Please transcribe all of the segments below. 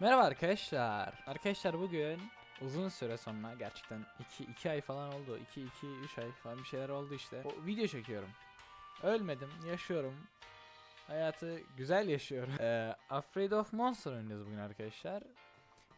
Merhaba arkadaşlar. Arkadaşlar bugün uzun süre sonra gerçekten 2 2 ay falan oldu. 2 2 3 ay falan bir şeyler oldu işte. O video çekiyorum. Ölmedim, yaşıyorum. Hayatı güzel yaşıyorum. Ee, Afraid of Monster oynayacağız bugün arkadaşlar.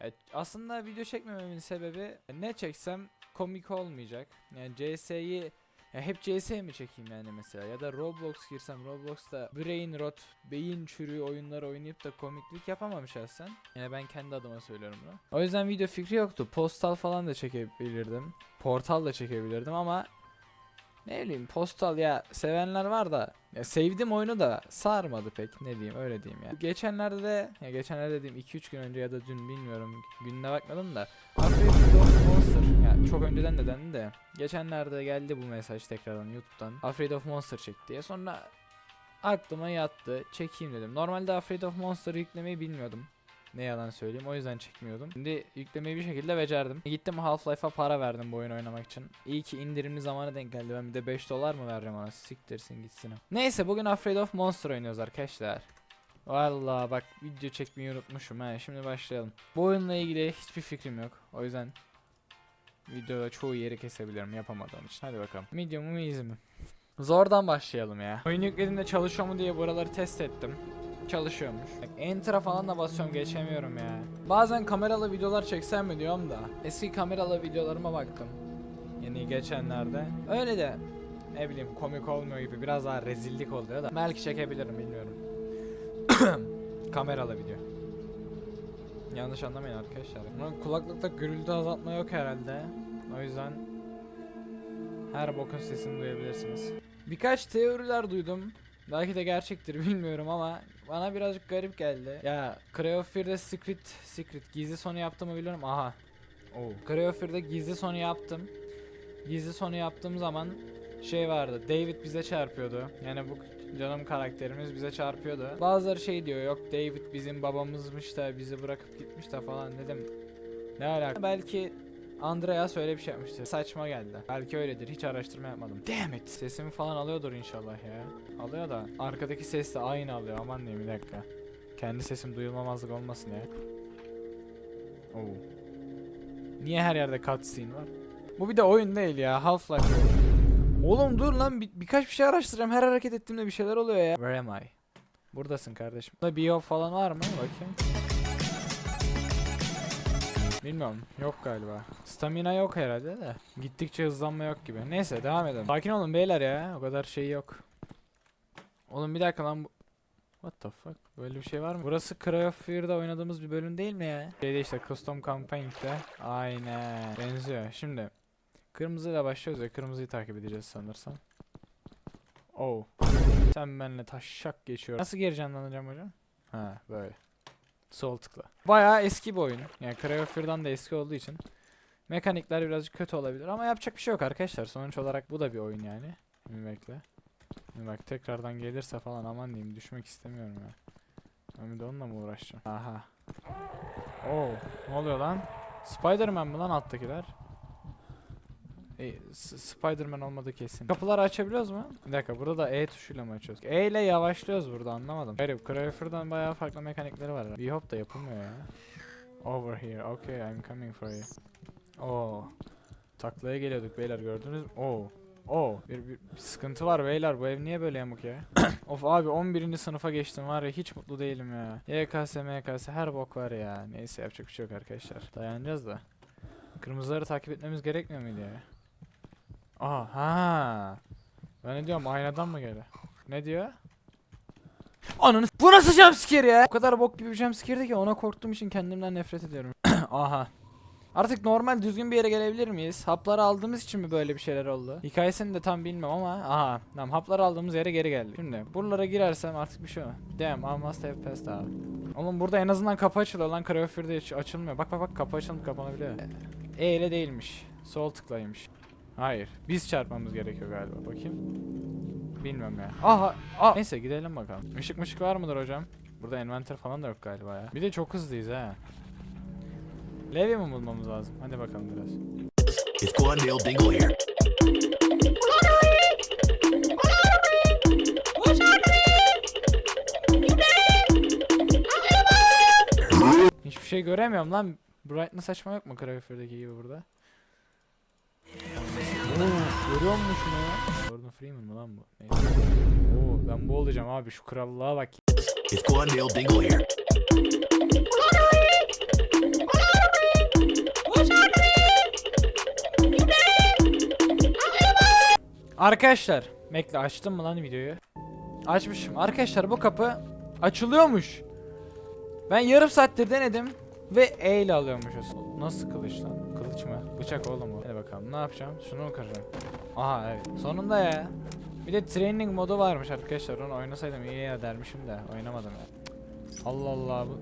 Evet, aslında video çekmememin sebebi ne çeksem komik olmayacak. Yani CS'yi ya hep CS mi çekeyim yani mesela ya da Roblox girsem Roblox'ta brain rot, beyin çürüğü oyunlar oynayıp da komiklik yapamam şahsen. Yani ben kendi adıma söylüyorum bunu. O yüzden video fikri yoktu. Postal falan da çekebilirdim. Portal da çekebilirdim ama ne bileyim postal ya sevenler var da ya sevdim oyunu da sarmadı pek ne diyeyim öyle diyeyim ya. Geçenlerde de ya geçenlerde dediğim 2-3 gün önce ya da dün bilmiyorum gününe bakmadım da Monster ya çok önceden de dendi de geçenlerde geldi bu mesaj tekrardan YouTube'dan Afraid of Monster çek diye sonra aklıma yattı çekeyim dedim. Normalde Afraid of Monster'ı yüklemeyi bilmiyordum. Ne yalan söyleyeyim o yüzden çekmiyordum. Şimdi yüklemeyi bir şekilde becerdim. Gittim Half-Life'a para verdim bu oyunu oynamak için. İyi ki indirimli zamana denk geldi. Ben bir de 5 dolar mı vereceğim ona? Siktirsin gitsin. Neyse bugün Afraid of Monster oynuyoruz arkadaşlar. Vallahi bak video çekmeyi unutmuşum ha. Şimdi başlayalım. Bu oyunla ilgili hiçbir fikrim yok. O yüzden videoda çoğu yeri kesebilirim yapamadığım için. Hadi bakalım. Medium mu easy mi? Zordan başlayalım ya. Oyun yüklediğimde çalışıyor mu diye buraları test ettim. Çalışıyormuş. Bak, Enter'a falan da basıyorum geçemiyorum ya. Bazen kameralı videolar çeksem mi diyorum da. Eski kameralı videolarıma baktım. Yani geçenlerde. Öyle de ne bileyim komik olmuyor gibi biraz daha rezillik oluyor da. Belki çekebilirim bilmiyorum. kameralı video. Yanlış anlamayın arkadaşlar. Bunun kulaklıkta gürültü azaltma yok herhalde. O yüzden her bokun sesini duyabilirsiniz. Birkaç teoriler duydum. Belki de gerçektir bilmiyorum ama bana birazcık garip geldi. Ya Cry of Fear'de Secret, Secret gizli sonu yaptığımı biliyorum. Aha. Oo. Cry of Fear'de gizli sonu yaptım. Gizli sonu yaptığım zaman şey vardı. David bize çarpıyordu. Yani bu canım karakterimiz bize çarpıyordu. Bazıları şey diyor yok David bizim babamızmış da bizi bırakıp gitmiş de falan dedim. Ne alaka? Belki Andreas öyle bir şey yapmıştır. Saçma geldi. Belki öyledir. Hiç araştırma yapmadım. Damn it. Sesimi falan alıyordur inşallah ya. Alıyor da arkadaki ses de aynı alıyor. Aman diyeyim bir dakika. Kendi sesim duyulmamazlık olmasın ya. Oo. Niye her yerde cutscene var? Bu bir de oyun değil ya. Half-Life. Oğlum dur lan bir, birkaç bir şey araştıracağım. Her hareket ettiğimde bir şeyler oluyor ya. Where am I? Buradasın kardeşim. Burada bio falan var mı? Bakayım. Bilmiyorum. Yok galiba. Stamina yok herhalde de. Gittikçe hızlanma yok gibi. Neyse devam edelim. Sakin olun beyler ya. O kadar şey yok. Oğlum bir dakika lan bu... What the fuck? Böyle bir şey var mı? Burası Cry oynadığımız bir bölüm değil mi ya? Şeyde işte Custom Campaign'de. Aynen. Benziyor. Şimdi. Kırmızıyla başlıyoruz ya. Kırmızıyı takip edeceğiz sanırsam. Oh. Sen benimle taşşak geçiyor. Nasıl geri canlanacağım hocam? Ha böyle. Sol tıkla. Bayağı eski bir oyun. Yani Cry of Fear'dan da eski olduğu için. Mekanikler birazcık kötü olabilir ama yapacak bir şey yok arkadaşlar. Sonuç olarak bu da bir oyun yani. Şimdi bekle. Şimdi bak tekrardan gelirse falan aman diyeyim düşmek istemiyorum ya. Ben bir de onunla mı uğraşacağım? Aha. Oo, ne oluyor lan? Spider-Man mi lan alttakiler? E, Spider-Man olmadı kesin. Kapıları açabiliyoruz mu? Bir dakika burada da E tuşuyla mı açıyoruz? E ile yavaşlıyoruz burada anlamadım. Hayır Crafter'dan bayağı farklı mekanikleri var. Bir hop da yapılmıyor ya. Over here. Okay, I'm coming for you. Oo. Taklaya geliyorduk beyler gördünüz mü? Oo. Oo. Bir, bir, bir sıkıntı var beyler bu ev niye böyle yamuk ya? of abi 11. sınıfa geçtim var ya hiç mutlu değilim ya. YKS MKS her bok var ya. Neyse yapacak bir şey yok arkadaşlar. Dayanacağız da. Kırmızıları takip etmemiz gerekmiyor muydu ya? Aha ha. Ben ne diyorum aynadan mı geldi? Ne diyor? Ananı Bu nasıl jumpscare ya? O kadar bok gibi bir jumpscare'di ki ona korktuğum için kendimden nefret ediyorum. Aha. Artık normal düzgün bir yere gelebilir miyiz? Hapları aldığımız için mi böyle bir şeyler oldu? Hikayesini de tam bilmiyorum ama aha. Tamam hapları aldığımız yere geri geldik. Şimdi buralara girersem artık bir şey mi? Damn I must have passed out. Oğlum burada en azından kapı açılıyor lan Fear'da hiç açılmıyor. Bak bak bak kapı açılıp kapanabiliyor. E ile değilmiş. Sol tıklaymış. Hayır. Biz çarpmamız gerekiyor galiba. Bakayım. Bilmiyorum ya. Aha. Aa. Neyse gidelim bakalım. Işık mışık var mıdır hocam? Burada envanter falan da yok galiba ya. Bir de çok hızlıyız ha. Levye mi bulmamız lazım? Hadi bakalım biraz. It's Glendale Dingle here. Hiçbir şey göremiyorum lan. Brightness açma yok mu Craft'daki gibi burada? Görüyor musun şunu ya? Gordon Freeman mı lan bu? Neyse. Oo, ben bu olacağım abi şu krallığa bak. It's Glendale Dingle here. Arkadaşlar, bekle açtım mı lan videoyu? Açmışım. Arkadaşlar bu kapı açılıyormuş. Ben yarım saattir denedim ve E ile alıyormuşuz. Nasıl kılıç lan? Kılıç mı? Bıçak oğlum bu. Hadi bakalım ne yapacağım? Şunu mu kıracağım? Aha evet. Sonunda ya. Bir de training modu varmış arkadaşlar. Onu oynasaydım iyi ya dermişim de oynamadım ya. Allah Allah bu.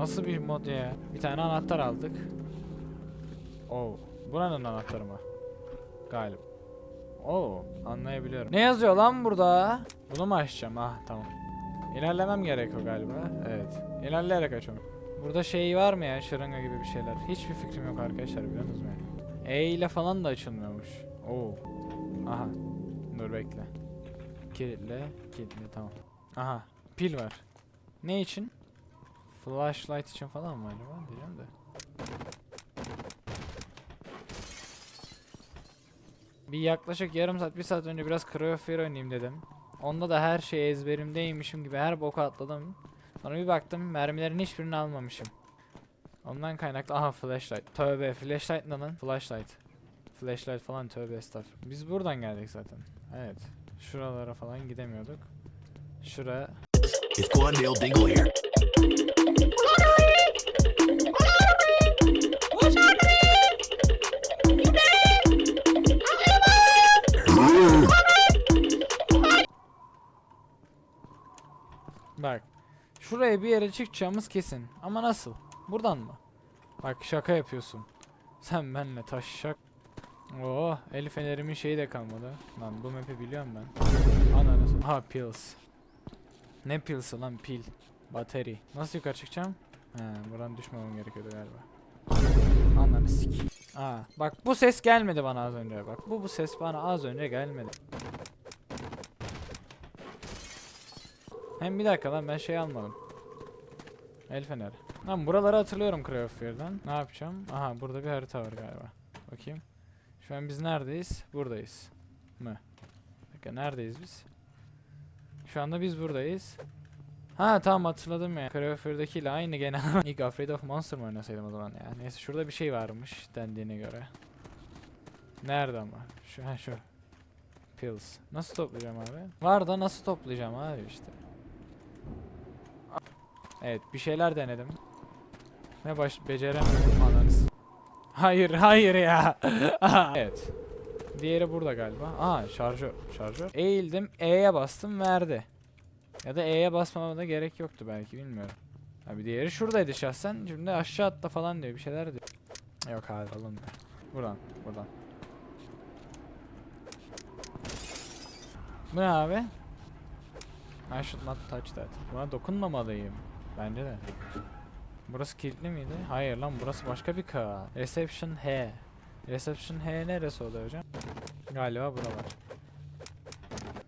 Nasıl bir mod ya? Bir tane anahtar aldık. Oo. Buranın anahtarı mı? Galiba. Oo, anlayabiliyorum. Ne yazıyor lan burada? Bunu mu açacağım? Ah, tamam. İlerlemem gerekiyor galiba. Evet. İlerleyerek açıyorum. Burada şey var mı ya? Şırınga gibi bir şeyler. Hiçbir fikrim yok arkadaşlar biliyor musunuz? E ile falan da açılmıyormuş. Oo. Aha. Dur bekle. Kilitle, kilitle tamam. Aha. Pil var. Ne için? Flashlight için falan mı acaba? Diyeceğim de. Bir yaklaşık yarım saat, bir saat önce biraz Cryo oynayayım dedim. Onda da her şey ezberimdeymişim gibi her boku atladım. Sonra bir baktım mermilerin hiçbirini almamışım. Ondan kaynaklı aha flashlight. Tövbe flashlight ne lan? Flashlight. Flashlight falan tövbe estağfurullah. Biz buradan geldik zaten. Evet. Şuralara falan gidemiyorduk. Şura. Şuraya bir yere çıkacağımız kesin. Ama nasıl? Buradan mı? Bak şaka yapıyorsun. Sen benle taşşak. Oo, el fenerimin şeyi de kalmadı. Lan bu map'i biliyorum ben. Ananı Ha pills. Ne pills'ı lan pil. Bateri. Nasıl yukarı çıkacağım? He, buradan düşmemem gerekiyordu galiba. Ananı sik. Aa, bak bu ses gelmedi bana az önce. Bak bu bu ses bana az önce gelmedi. Hem bir dakika lan ben şey almadım. El feneri. Lan buraları hatırlıyorum Craftfield'dan. Ne yapacağım? Aha burada bir harita var galiba. Bakayım. Şu an biz neredeyiz? Buradayız. Mı? Dakika neredeyiz biz? Şu anda biz buradayız. Ha tamam hatırladım ya. Craftfield'dakiyle aynı gene. İlk Afraid of Monster mı oynasaydım o zaman ya. Neyse şurada bir şey varmış dendiğine göre. Nerede ama? Şu ha şu. Pills. Nasıl toplayacağım abi? Var da nasıl toplayacağım abi işte. Evet bir şeyler denedim. Ne baş beceremedim ananız. Hayır hayır ya. evet. Diğeri burada galiba. Aa şarjör. Şarjör. Eğildim E'ye bastım verdi. Ya da E'ye basmama da gerek yoktu belki bilmiyorum. Abi diğeri şuradaydı şahsen. Şimdi aşağı atla falan diyor bir şeyler diyor. Yok abi alınmıyor. Buradan buradan. Bu ne abi? I should not touch that. Buna dokunmamalıyım. Bence de. Burası kilitli miydi? Hayır lan burası başka bir ka. Reception H. Reception H neresi oluyor hocam? Galiba buralar.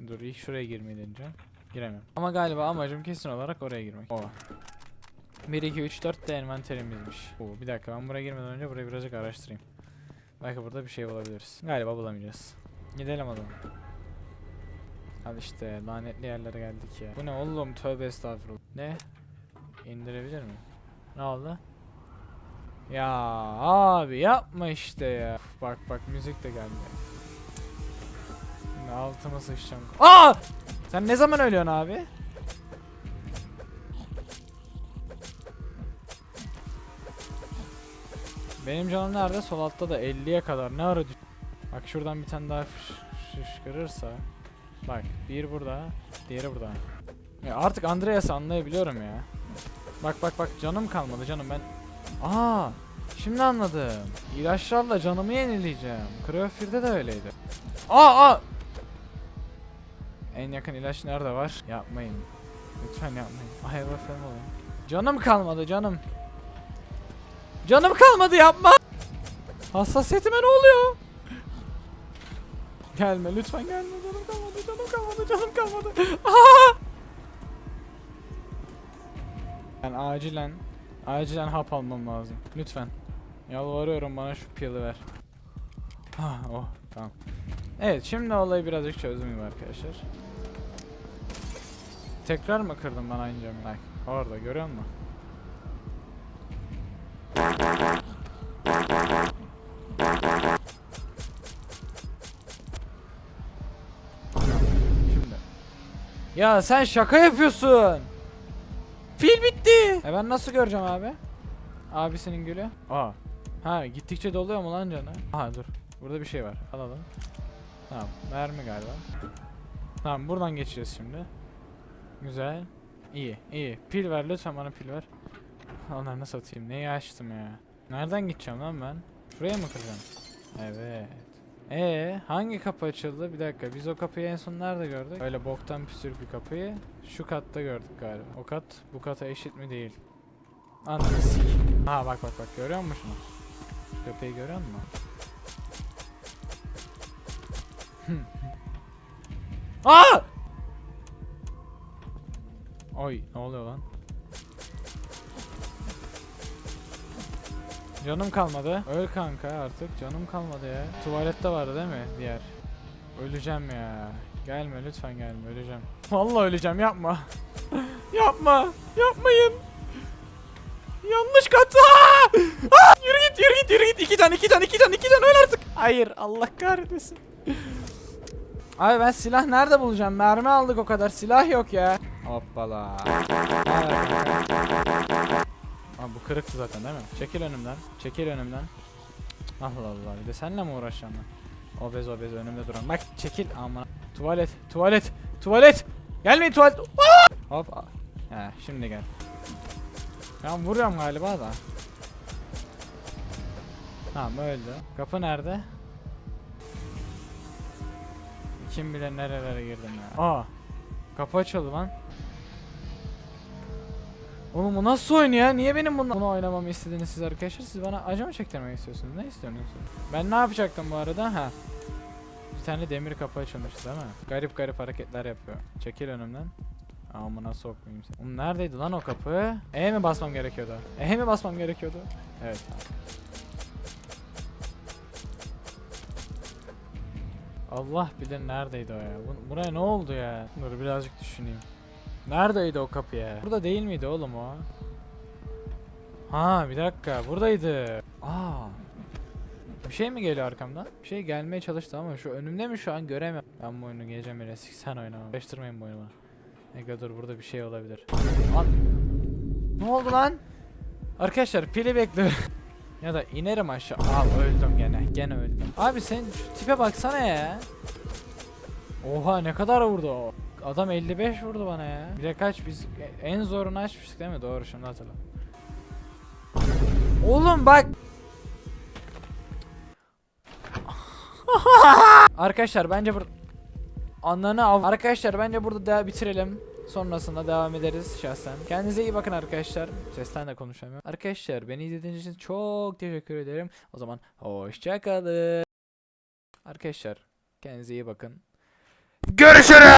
Dur ilk şuraya girmeyi deneyeceğim. Giremem. Ama galiba amacım kesin olarak oraya girmek. Ova. 1, 2, 3, 4 de envanterimizmiş. Oo, bir dakika ben buraya girmeden önce burayı birazcık araştırayım. Belki burada bir şey bulabiliriz. Galiba bulamayacağız. Gidelim o zaman. Al işte lanetli yerlere geldik ya. Bu ne oğlum tövbe estağfurullah. Ne? İndirebilir miyim? Ne oldu? Ya abi yapma işte ya. Bak bak müzik de geldi. Şimdi altıma sıçacağım. Aa! Sen ne zaman ölüyorsun abi? Benim canım nerede? Sol altta da 50'ye kadar. Ne ara Bak şuradan bir tane daha fış- fışkırırsa. Bak bir burada, diğeri burada. Ya artık Andreas'ı anlayabiliyorum ya. Bak bak bak canım kalmadı canım ben. Aa, şimdi anladım. İlaçlarla canımı yenileyeceğim. Cryofir'de de öyleydi. Aa aa. En yakın ilaç nerede var? Yapmayın. Lütfen yapmayın. Ay efendim olun. Canım kalmadı canım. Canım kalmadı yapma. Hassasiyetime ne oluyor? Gelme lütfen gelme canım kalmadı canım kalmadı canım kalmadı. Aa! Ben acilen Acilen hap almam lazım. Lütfen. Yalvarıyorum bana şu pili ver. Ah, oh tamam. Evet şimdi olayı birazcık çözdüm arkadaşlar. Tekrar mı kırdım ben aynı camı? Bak orada görüyor musun? Şimdi. Ya sen şaka yapıyorsun. Pil bitti. E ben nasıl göreceğim abi? Abisinin gülü. Aa. Ha gittikçe doluyor mu lan canı? Aha dur. Burada bir şey var. Alalım. Tamam. Mermi galiba. Tamam buradan geçeceğiz şimdi. Güzel. İyi iyi. Pil ver lütfen bana pil ver. Onları nasıl atayım? Neyi açtım ya? Nereden gideceğim lan ben? Şuraya mı kıracağım? Evet. Ee, hangi kapı açıldı? Bir dakika. Biz o kapıyı en son nerede gördük? Öyle boktan püsür bir kapıyı. Şu katta gördük galiba. O kat bu kata eşit mi değil? Anladın Ha bak bak bak görüyor musun şunu? Şu kapıyı görüyor musun? Aa! Oy ne oluyor lan? Canım kalmadı. Öl kanka artık. Canım kalmadı ya. Tuvalette vardı değil mi diğer? Öleceğim ya. Gelme lütfen gelme öleceğim. Vallahi öleceğim yapma. yapma. Yapmayın. Yanlış kat. Aa! Aa! Yürü git yürü git yürü git. İki tane iki tane iki tane iki tane öl artık. Hayır Allah kahretmesin. Abi ben silah nerede bulacağım? Mermi aldık o kadar. Silah yok ya. Hoppala. Abi bu kırıktı zaten değil mi? Çekil önümden. Çekil önümden. Allah Allah. Bir de seninle mi uğraşacağım ben? Obez obez önümde duran. Bak çekil aman. Tuvalet. Tuvalet. Tuvalet. Gelmeyin tuvalet. Hop. He şimdi gel. Ben vuruyorum galiba da. Tamam öldü. Kapı nerede? Kim bilir nerelere girdim ya. Aa. Kapı açıldı lan. Oğlum bu nasıl oyun ya? Niye benim bunu, bunu oynamamı istediğiniz siz arkadaşlar? Siz bana acı mı çektirmek istiyorsunuz? Ne istiyorsunuz? Ben ne yapacaktım bu arada? Ha. Bir tane demir kapı açılmıştı değil mi? Garip garip hareketler yapıyor. Çekil önümden. Amına sokmayayım seni. Oğlum neredeydi lan o kapı? E mi basmam gerekiyordu? E mi basmam gerekiyordu? Evet. Allah bilir neredeydi o ya. Bu- Buraya ne oldu ya? Dur birazcık düşüneyim. Neredeydi o kapı ya? Burada değil miydi oğlum o? Ha bir dakika buradaydı. Aa. Bir şey mi geliyor arkamdan? Bir şey gelmeye çalıştı ama şu önümde mi şu an göremiyorum. Ben bu oyunu geleceğim yine sen oynama. Beştirmeyin bu oyunu. Ega dur burada bir şey olabilir. Lan. Ne oldu lan? Arkadaşlar pili bekliyorum. ya da inerim aşağı. Aa öldüm gene. Gene öldüm. Abi sen şu tipe baksana ya. Oha ne kadar vurdu o. Adam 55 vurdu bana ya. Bir de kaç biz en zorunu açmıştık değil mi? Doğru şimdi hatırladım. Oğlum bak. Arkadaşlar bence bur Ananı av Arkadaşlar bence burada daha bitirelim. Sonrasında devam ederiz şahsen. Kendinize iyi bakın arkadaşlar. Sesten de konuşamıyorum. Arkadaşlar beni izlediğiniz için çok teşekkür ederim. O zaman hoşçakalın. Arkadaşlar kendinize iyi bakın. Görüşürüz.